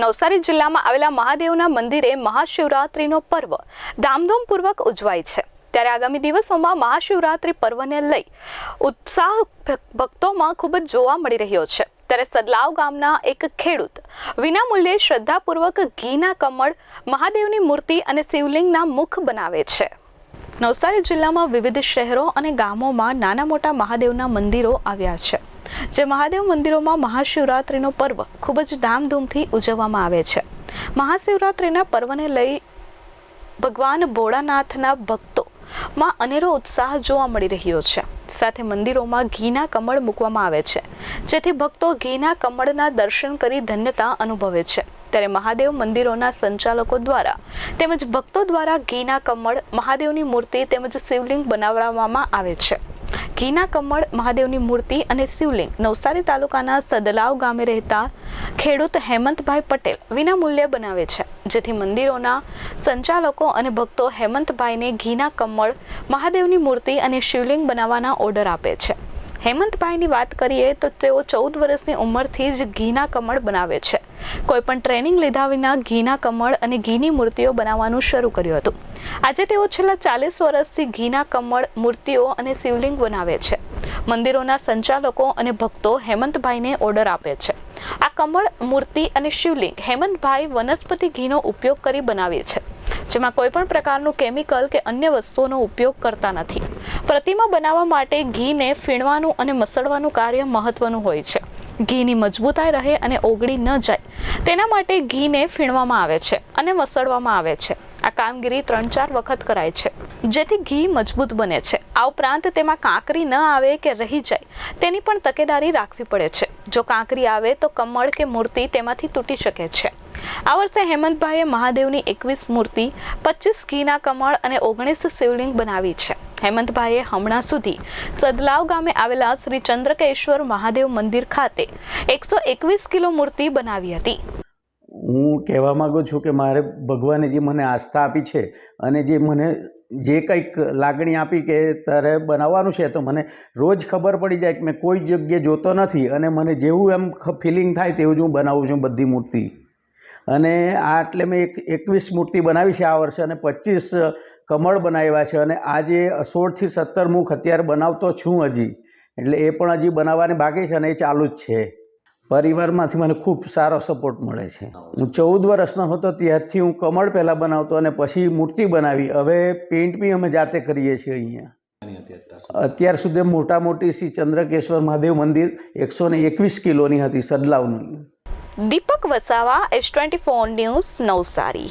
નવસારી જિલ્લામાં આવેલા મહાદેવના મંદિરે મહાશિવરાત્રિનો પર્વ ધામધૂમપૂર્વક ઉજવાય છે. ત્યારે આગામી દિવસોમાં મહાશિવરાત્રિ પર્વને લઈ ઉત્સાહ ભક્તોમાં ખૂબ જ જોવા મળી રહ્યો છે. ત્યારે સદલાવ ગામના એક ખેડૂત વિનામૂલ્યે શ્રદ્ધાપૂર્વક ઘીના કમળ, મહાદેવની મૂર્તિ અને શિવલિંગના મુખ બનાવે છે. નવસારી જિલ્લામાં વિવિધ શહેરો અને ગામોમાં નાના મોટા મહાદેવના મંદિરો આવ્યા છે. જે મહાદેવ મંદિરોમાં મહાશિવરાત્રિનો પર્વ ખૂબ જ ધામધૂમથી ઉજવવામાં આવે છે. મહાશિવરાત્રિના પર્વને લઈ ભગવાન ભોળાનાથના ભક્તોમાં અનેરો ઉત્સાહ જોવા મળી રહ્યો છે. સાથે મંદિરોમાં ઘીના કમળ મૂકવામાં આવે છે. જેથી ભક્તો ઘીના કમળના દર્શન કરી ધન્યતા અનુભવે છે. ત્યારે મહાદેવ મંદિરોના સંચાલકો દ્વારા તેમજ ભક્તો દ્વારા ઘીના કમળ, મહાદેવની મૂર્તિ તેમજ શિવલિંગ બનાવવામાં આવે છે. ઘીના કમળ, મહાદેવની મૂર્તિ અને શિવલિંગ. નવસારી તાલુકાના સદલાવ ગામે રહેતા ખેડૂત હેમંતભાઈ પટેલ વિનામૂલ્યે બનાવે છે. જેથી મંદિરોના સંચાલકો અને ભક્તો હેમંતભાઈને ઘીના કમળ, મહાદેવની મૂર્તિ અને શિવલિંગ બનાવવાના ઓર્ડર આપે છે. હેમંતભાઈની વાત કરીએ તો તેઓ ચૌદ વર્ષની ઉંમરથી જ ઘીના કમળ બનાવે છે. કોઈ પણ ટ્રેનિંગ લીધા વિના ઘીના કમળ અને ઘીની મૂર્તિઓ બનાવવાનું શરૂ કર્યું હતું. આજે તેઓ છેલ્લા ચાલીસ વર્ષથી ઘીના કમળ, મૂર્તિઓ અને શિવલિંગ બનાવે છે. મંદિરોના સંચાલકો અને ભક્તો હેમંતભાઈને ઓર્ડર આપે છે. આ કમળ, મૂર્તિ અને શિવલિંગ હેમંતભાઈ વનસ્પતિ ઘીનો ઉપયોગ કરી બનાવે છે. જેમાં કોઈ પણ પ્રકારનું કેમિકલ કે અન્ય વસ્તુઓનો ઉપયોગ કરતા નથી. પ્રતિમા બનાવવા માટે ઘીને ફીણવાનું અને મસળવાનું કાર્ય મહત્વનું હોય છે. ઘીની મજબૂતાઈ રહે અને ઓગળી ન જાય તેના માટે ઘીને ફીણવામાં આવે છે અને મસળવામાં આવે છે. આ કામગીરી ત્રણ ચાર વખત કરાય છે. જેથી ઘી મજબૂત બને છે. આ ઉપરાંત તેમાં કાંકરી ન આવે કે રહી જાય, તેની પણ તકેદારી રાખવી પડે છે. જો કાંકરી આવે તો કમળ કે મૂર્તિ તેમાંથી તૂટી શકે છે. આ વર્ષે હેમંતભાઈએ મહાદેવની એકવીસ મૂર્તિ પચીસ ઘીના કમળ અને ઓગણીસ શિવલિંગ બનાવી છે. હેમંતભાઈએ હમણાં સુધી સદલાવ ગામે આવેલા શ્રી ચંદ્રકેશ્વર મહાદેવ મંદિર ખાતે એકસો એકવીસ કિલો મૂર્તિ બનાવી હતી. હું કહેવા માગું છું કે મારે ભગવાને જે મને આસ્થા આપી છે અને જે મને જે કંઈક લાગણી આપી કે તારે બનાવવાનું છે, તો મને રોજ ખબર પડી જાય કે મેં કોઈ જગ્યાએ જોતો નથી અને મને જેવું એમ ફિલિંગ થાય તેવું જ હું બનાવું છું બધી મૂર્તિ. અને આ એટલે મેં એક એકવીસ મૂર્તિ બનાવી છે આ વર્ષે અને પચીસ કમળ બનાવ્યા છે અને આજે સોળથી સત્તર મુખ અત્યારે બનાવતો છું હજી. એટલે એ પણ હજી બનાવવાની બાકી છે અને એ ચાલુ જ છે. પરિવારમાંથી મને ખૂબ સારો સપોર્ટ મળે છે. હું ચૌદ વર્ષનો હતો, ત્યારથી હું કમળ પહેલાં બનાવતો અને પછી મૂર્તિ બનાવી. હવે પેઇન્ટ બી અમે જાતે કરીએ છીએ અહીંયા. અત્યાર સુધી મોટા મોટી શ્રી ચંદ્રકેશ્વર મહાદેવ મંદિર એકસો ને એકવીસ કિલોની હતી સદલાવની Deepak Vasava, S twenty four news Navsari.